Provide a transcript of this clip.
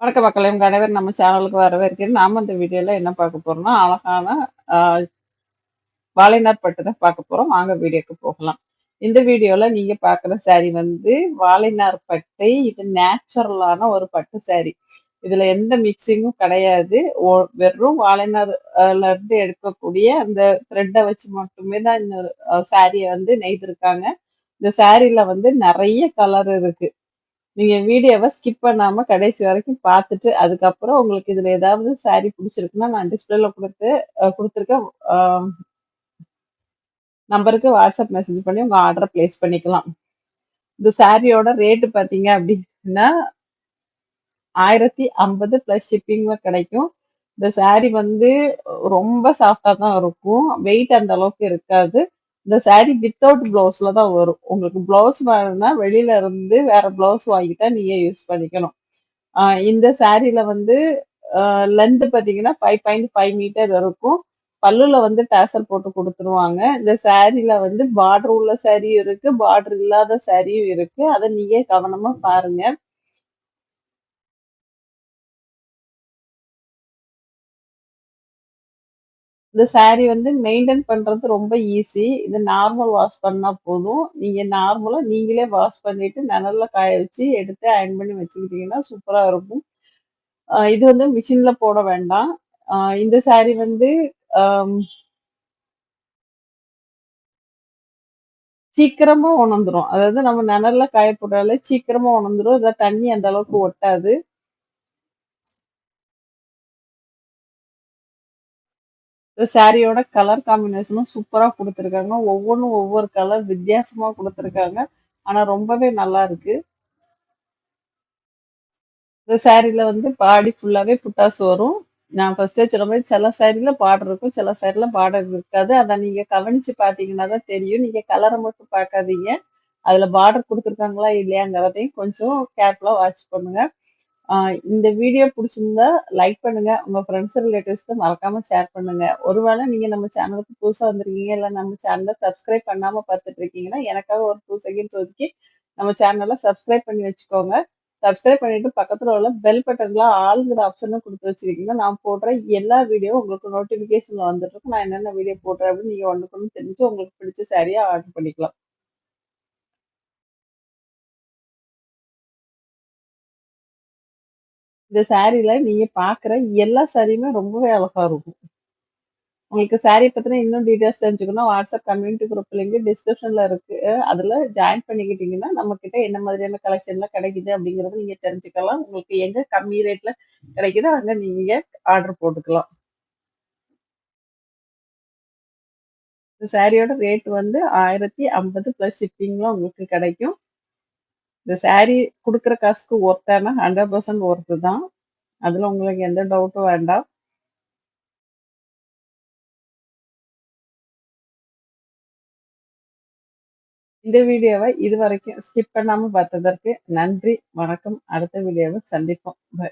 வணக்க மக்களையும் கணவர் நம்ம சேனலுக்கு வரவேற்கிறேன். நாம இந்த வீடியோல என்ன பார்க்க போறோம்னா அழகான ஆஹ், வாழைநார் பட்டு தான் பார்க்க போறோம். வாங்க வீடியோக்கு போகலாம். இந்த வீடியோல நீங்க பார்க்குற saree வந்து வாழைநார் பட்டை. இது நேச்சுரலான ஒரு பட்டு saree. இதுல எந்த மிக்சிங்கும் கிடையாது. வெறும் வாழைநார்ல இருந்து எடுக்கக்கூடிய அந்த த்ரெட்டை வச்சு மட்டுமே தான் இந்த சாரியை வந்து நெய்திருக்காங்க. இந்த சாரில வந்து நிறைய கலர் இருக்கு. நீங்க வீடியோவை ஸ்கிப் பண்ணாம கடைசி வரைக்கும் பார்த்துட்டு அதுக்கப்புறம் உங்களுக்கு இதுல ஏதாவது சாரி பிடிச்சிருக்குன்னா நான் டிஸ்பிளேல கொடுத்து கொடுத்துருக்கேன் நம்பருக்கு வாட்ஸ்அப் மெசேஜ் பண்ணி உங்க ஆர்டரை பிளேஸ் பண்ணிக்கலாம். இந்த சாரியோட ரேட்டு பார்த்தீங்க அப்படின்னா ஆயிரத்தி ஐம்பது பிளஸ் ஷிப்பிங்ல கிடைக்கும். இந்த சாரி வந்து ரொம்ப சாஃப்டா தான் இருக்கும். வெயிட் அந்த அளவுக்கு இருக்காது. இந்த சாரீ வித்தவுட் பிளவுஸ்ல தான் வரும். உங்களுக்கு பிளவுஸ் வேணும்னா வெளியில இருந்து வேற பிளவுஸ் வாங்கிட்டா நீயே யூஸ் பண்ணிக்கணும். இந்த சாரீல வந்து லென்த் பார்த்தீங்கன்னா ஃபைவ் பாயிண்ட் ஃபைவ் மீட்டர் இருக்கும். பல்லுல வந்து டேசல் போட்டு கொடுத்துருவாங்க. இந்த சாரீல வந்து பார்டர் உள்ள சாரியும் இருக்கு பார்டர் இல்லாத சாரியும் இருக்கு. அதை நீங்க கவனமா பாருங்க. இந்த saree வந்து மெயின்டைன் பண்றது ரொம்ப ஈஸி இது நார்மல் வாஷ் பண்ணால் போதும். நீங்க நார்மலா நீங்களே வாஷ் பண்ணிட்டு நிழல்ல காய வச்சு எடுத்து அயன் பண்ணி வச்சுக்கிட்டீங்கன்னா சூப்பராக இருக்கும். இது வந்து மிஷின்ல போட வேண்டாம். இந்த saree வந்து சீக்கிரமாக சீக்கிரமா அதாவது நம்ம நிழல்ல காய போட்டாலே சீக்கிரமா உணர்ந்துரும். இதை தண்ணி அந்த அளவுக்கு ஒட்டாது. இந்த சாரியோட கலர் காம்பினேஷனும் சூப்பரா கொடுத்துருக்காங்க. ஒவ்வொன்றும் ஒவ்வொரு கலர் வித்தியாசமா கொடுத்துருக்காங்க. ஆனா ரொம்பவே நல்லா இருக்கு. இந்த சாரில வந்து பாடி ஃபுல்லாவே புட்டாசு வரும். நான் ஃபர்ஸ்டே சொன்ன மாதிரி சில சாரில பாடர் இருக்கும் சில சாரில பார்டர் இருக்காது. அதை நீங்க கவனிச்சு பாத்தீங்கன்னா தான் தெரியும். நீங்க கலரை மட்டும் பார்க்காதீங்க. அதுல பார்டர் கொடுத்துருக்காங்களா இல்லையாங்கிறதையும் கொஞ்சம் கேர்ஃபுல்லா வாட்ச் பண்ணுங்க. இந்த வீடியோ பிடிச்சிருந்தா லைக் பண்ணுங்க. உங்க ஃப்ரெண்ட்ஸ் ரிலேட்டிவ்ஸ்க்கு மறக்காம ஷேர் பண்ணுங்க. ஒருவேளை நீங்க நம்ம சேனலுக்கு புதுசா வந்திருக்கீங்க இல்ல நம்ம சேனலை சப்ஸ்கிரைப் பண்ணாம பார்த்துட்டு இருக்கீங்கன்னா எனக்காக ஒரு டூ செகண்ட்ஸ் ஒதுக்கி நம்ம சேனலை சப்ஸ்கிரைப் பண்ணி வச்சுக்கோங்க. சப்ஸ்கிரைப் பண்ணிட்டு பக்கத்துல உள்ள பெல் பட்டன்ல ஆளுங்கிற ஆப்ஷனும் கொடுத்து வச்சிருக்கீங்கன்னா நான் போடுற எல்லா வீடியோ உங்களுக்கு நோட்டிபிகேஷன்ல வந்துட்டு இருக்கும் நான் என்னென்ன வீடியோ போடுறேன் அப்படின்னு நீங்க ஒண்ணுக்கு ஒன்று தெரிஞ்சு உங்களுக்கு பிடிச்ச சாரியா ஆர்டர் பண்ணிக்கலாம். இந்த சாரீல நீங்க பாக்குற எல்லா சாரியுமே ரொம்பவே அழகா இருக்கும். உங்களுக்கு saree பத்தின இன்னும் டீடைல்ஸ் தெரிஞ்சுக்கணும். வாட்ஸ்அப் கம்யூனிட்டி குரூப் லிங்க் டிஸ்கிரிப்ஷன்ல இருக்கு. அதுல ஜாயின் பண்ணிக்கிட்டீங்கன்னா நம்ம கிட்ட என்ன மாதிரியான கலெக்ஷன்லாம் கிடைக்குது அப்படிங்கறத நீங்க தெரிஞ்சுக்கலாம். உங்களுக்கு எங்க கம்மி ரேட்ல கிடைக்குதோ அங்க நீங்க ஆர்டர் போட்டுக்கலாம். இந்த சாரியோட ரேட் வந்து ஆயிரத்தி ஐம்பது பிளஸ் ஷிப்பிங்லாம் உங்களுக்கு கிடைக்கும். இந்த saree கொடுக்குற காசுக்கு ஒர்த்தான ஹண்ட்ரட் பர்சன்ட் ஒர்த்து தான். அதுல உங்களுக்கு எந்த டவுட்டும் வேண்டாம். இந்த வீடியோவை இது வரைக்கும் ஸ்கிப் பண்ணாமல் பார்த்ததற்கு நன்றி. வணக்கம். அடுத்த வீடியோவை சந்திப்போம். பை